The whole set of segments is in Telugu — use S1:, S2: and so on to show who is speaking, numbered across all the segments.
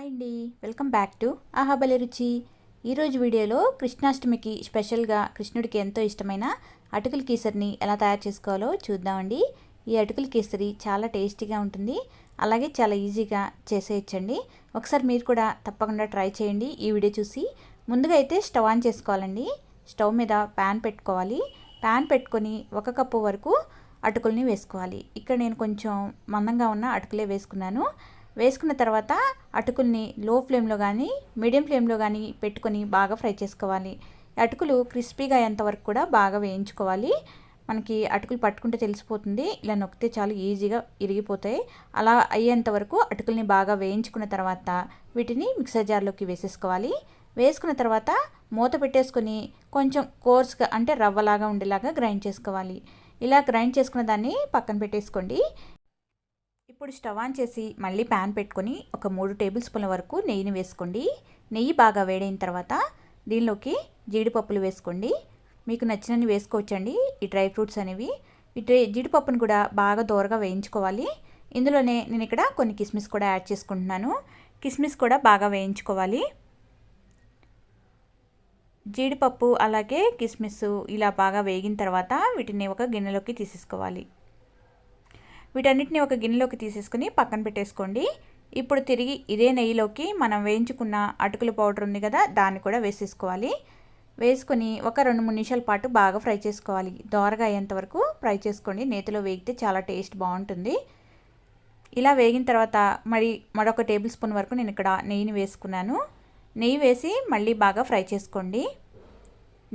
S1: హాయ్ అండి. వెల్కమ్ బ్యాక్ టు ఆహాబలి రుచి. ఈరోజు వీడియోలో కృష్ణాష్టమికి స్పెషల్గా కృష్ణుడికి ఎంతో ఇష్టమైన అటుకుల కేసరిని ఎలా తయారు చేసుకోవాలో చూద్దామండి. ఈ అటుకుల కేసరి చాలా టేస్టీగా ఉంటుంది. అలాగే చాలా ఈజీగా చేసేయచ్చండి. ఒకసారి మీరు కూడా తప్పకుండా ట్రై చేయండి. ఈ వీడియో చూసి ముందుగా అయితే స్టవ్ ఆన్ చేసుకోవాలండి. స్టవ్ మీద ప్యాన్ పెట్టుకోవాలి. ప్యాన్ పెట్టుకొని ఒక కప్పు వరకు అటుకుల్ని వేసుకోవాలి. ఇక్కడ నేను కొంచెం మందంగా ఉన్న అటుకులే వేసుకున్నాను. వేసుకున్న తర్వాత అటుకుల్ని లో ఫ్లేమ్లో కానీ మీడియం ఫ్లేమ్లో కానీ పెట్టుకొని బాగా ఫ్రై చేసుకోవాలి. అటుకులు క్రిస్పీగా అయ్యేంతవరకు కూడా బాగా వేయించుకోవాలి. మనకి అటుకులు పట్టుకుంటే తెలిసిపోతుంది. ఇలా నొక్కితే చాలా ఈజీగా ఇరిగిపోతాయి. అలా అయ్యేంత వరకు అటుకుల్ని బాగా వేయించుకున్న తర్వాత వీటిని మిక్సర్ జార్లోకి వేసేసుకోవాలి. వేసుకున్న తర్వాత మూత పెట్టేసుకొని కొంచెం కోర్స్గా అంటే రవ్వలాగా ఉండేలాగా గ్రైండ్ చేసుకోవాలి. ఇలా గ్రైండ్ చేసుకున్న దాన్ని పక్కన పెట్టేసుకోండి. ఇప్పుడు స్టవ్ ఆన్ చేసి మళ్ళీ ప్యాన్ పెట్టుకొని ఒక మూడు టేబుల్ స్పూన్ల వరకు నెయ్యిని వేసుకోండి. నెయ్యి బాగా వేడైన తర్వాత దీనిలోకి జీడిపప్పులు వేసుకోండి. మీకు నచ్చినవి వేసుకోవచ్చండి. ఈ డ్రై ఫ్రూట్స్ అనేవి. ఈ డ్రై జీడిపప్పును కూడా బాగా దూరగా వేయించుకోవాలి. ఇందులోనే నేను ఇక్కడ కొన్ని కిస్మిస్ కూడా యాడ్ చేసుకుంటున్నాను. కిస్మిస్ కూడా బాగా వేయించుకోవాలి. జీడిపప్పు అలాగే కిస్మిస్ ఇలా బాగా వేగిన తర్వాత వీటిని ఒక గిన్నెలోకి తీసేసుకోవాలి. వీటన్నిటిని ఒక గిన్నెలోకి తీసేసుకుని పక్కన పెట్టేసుకోండి. ఇప్పుడు తిరిగి ఇదే నెయ్యిలోకి మనం వేయించుకున్న అటుకుల పౌడర్ ఉంది కదా దాన్ని కూడా వేసేసుకోవాలి. వేసుకొని ఒక రెండు మూడు నిమిషాల పాటు బాగా ఫ్రై చేసుకోవాలి. దోరగా అయ్యేంత వరకు ఫ్రై చేసుకోండి. నేతిలో వేగితే చాలా టేస్ట్ బాగుంటుంది. ఇలా వేగిన తర్వాత మరి మరొక టేబుల్ స్పూన్ వరకు నేను ఇక్కడ నెయ్యిని వేసుకున్నాను. నెయ్యి వేసి మళ్ళీ బాగా ఫ్రై చేసుకోండి.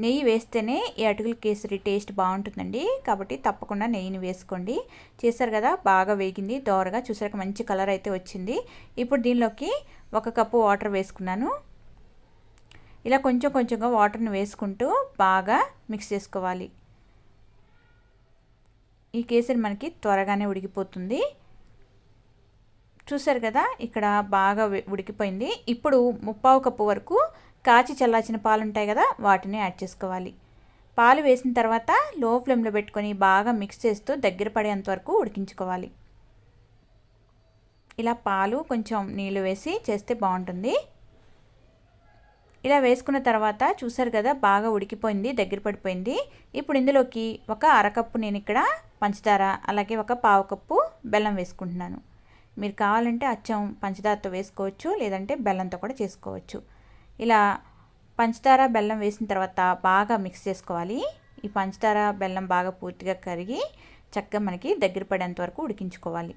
S1: నెయ్యి వేస్తేనే ఈ అటుకుల కేసరి టేస్ట్ బాగుంటుందండి. కాబట్టి తప్పకుండా నెయ్యిని వేసుకోండి. చేశారు కదా బాగా వేగింది దోరగా. చూసాక మంచి కలర్ అయితే వచ్చింది. ఇప్పుడు దీనిలోకి ఒక కప్పు వాటర్ వేసుకున్నాను. ఇలా కొంచెం కొంచెంగా వాటర్ని వేసుకుంటూ బాగా మిక్స్ చేసుకోవాలి. ఈ కేసరి మనకి త్వరగానే ఉడికిపోతుంది. చూసారు కదా ఇక్కడ బాగా ఉడికిపోయింది. ఇప్పుడు ముప్పావు కప్పు వరకు కాచి చల్లార్చిన పాలు ఉంటాయి కదా వాటిని యాడ్ చేసుకోవాలి. పాలు వేసిన తర్వాత లో ఫ్లేమ్లో పెట్టుకొని బాగా మిక్స్ చేస్తూ దగ్గర పడేంత వరకు ఉడికించుకోవాలి. ఇలా పాలు కొంచెం నీళ్ళు వేసి చేస్తే బాగుంటుంది. ఇలా వేసుకున్న తర్వాత చూసారు కదా బాగా ఉడికిపోయింది దగ్గర పడిపోయింది. ఇప్పుడు ఇందులోకి ఒక అరకప్పు నేను ఇక్కడ పంచదార అలాగే ఒక పావు కప్పు బెల్లం వేసుకుంటున్నాను. మీరు కావాలంటే అచ్చం పంచదారతో వేసుకోవచ్చు లేదంటే బెల్లంతో కూడా చేసుకోవచ్చు. ఇలా పంచదార బెల్లం వేసిన తర్వాత బాగా మిక్స్ చేసుకోవాలి. ఈ పంచదార బెల్లం బాగా పూర్తిగా కరిగి చక్కగా మనకి దగ్గర పడేంత వరకు ఉడికించుకోవాలి.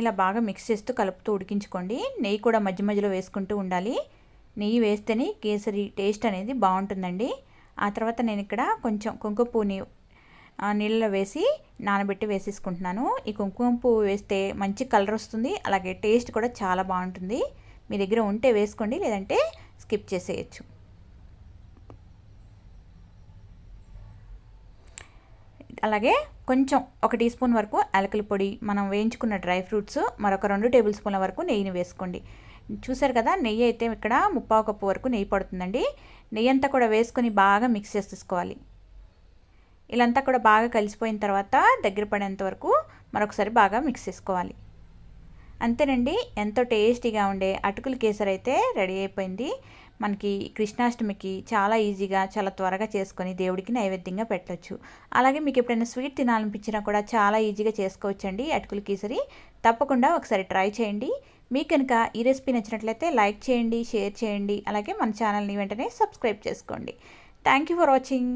S1: ఇలా బాగా మిక్స్ చేస్తూ కలుపుతూ ఉడికించుకోండి. నెయ్యి కూడా మధ్య మధ్యలో వేసుకుంటూ ఉండాలి. నెయ్యి వేస్తేనే కేసరి టేస్ట్ అనేది బాగుంటుందండి. ఆ తర్వాత నేను ఇక్కడ కొంచెం కుంకుమపువ్వుని నీళ్ళలో వేసి నానబెట్టి వేసేసుకుంటున్నాను. ఈ కుంకుమ పువ్వు వేస్తే మంచి కలర్ వస్తుంది. అలాగే టేస్ట్ కూడా చాలా బాగుంటుంది. మీ దగ్గర ఉంటే వేసుకోండి లేదంటే స్కిప్ చేసేయచ్చు. అలాగే కొంచెం ఒక టీ స్పూన్ వరకు యాలకుల పొడి మనం వేయించుకున్న డ్రై ఫ్రూట్స్ మరొక రెండు టేబుల్ స్పూన్ల వరకు నెయ్యిని వేసుకోండి. చూసారు కదా నెయ్యి అయితే ఇక్కడ ముప్పావు కప్పు వరకు నెయ్యి పడుతుందండి. నెయ్యి అంతా కూడా వేసుకొని బాగా మిక్స్ చేసేసుకోవాలి. ఇలాంతా కూడా బాగా కలిసిపోయిన తర్వాత దగ్గర పడేంత వరకు మరొకసారి బాగా మిక్స్ చేసుకోవాలి. అంతేనండి ఎంతో టేస్టీగా ఉండే అటుకుల కేసరి అయితే రెడీ అయిపోయింది. మనకి కృష్ణాష్టమికి చాలా ఈజీగా చాలా త్వరగా చేసుకొని దేవుడికి నైవేద్యంగా పెట్టవచ్చు అలాగే మీకు ఎప్పుడైనా స్వీట్ తినాలనిపించినా కూడా చాలా ఈజీగా చేసుకోవచ్చండి అటుకుల కేసరి. తప్పకుండా ఒకసారి ట్రై చేయండి. మీకు కనుక ఈ రెసిపీ నచ్చినట్లయితే లైక్ చేయండి షేర్ చేయండి. అలాగే మన ఛానల్ని వెంటనే సబ్స్క్రైబ్ చేసుకోండి. Thank you for watching.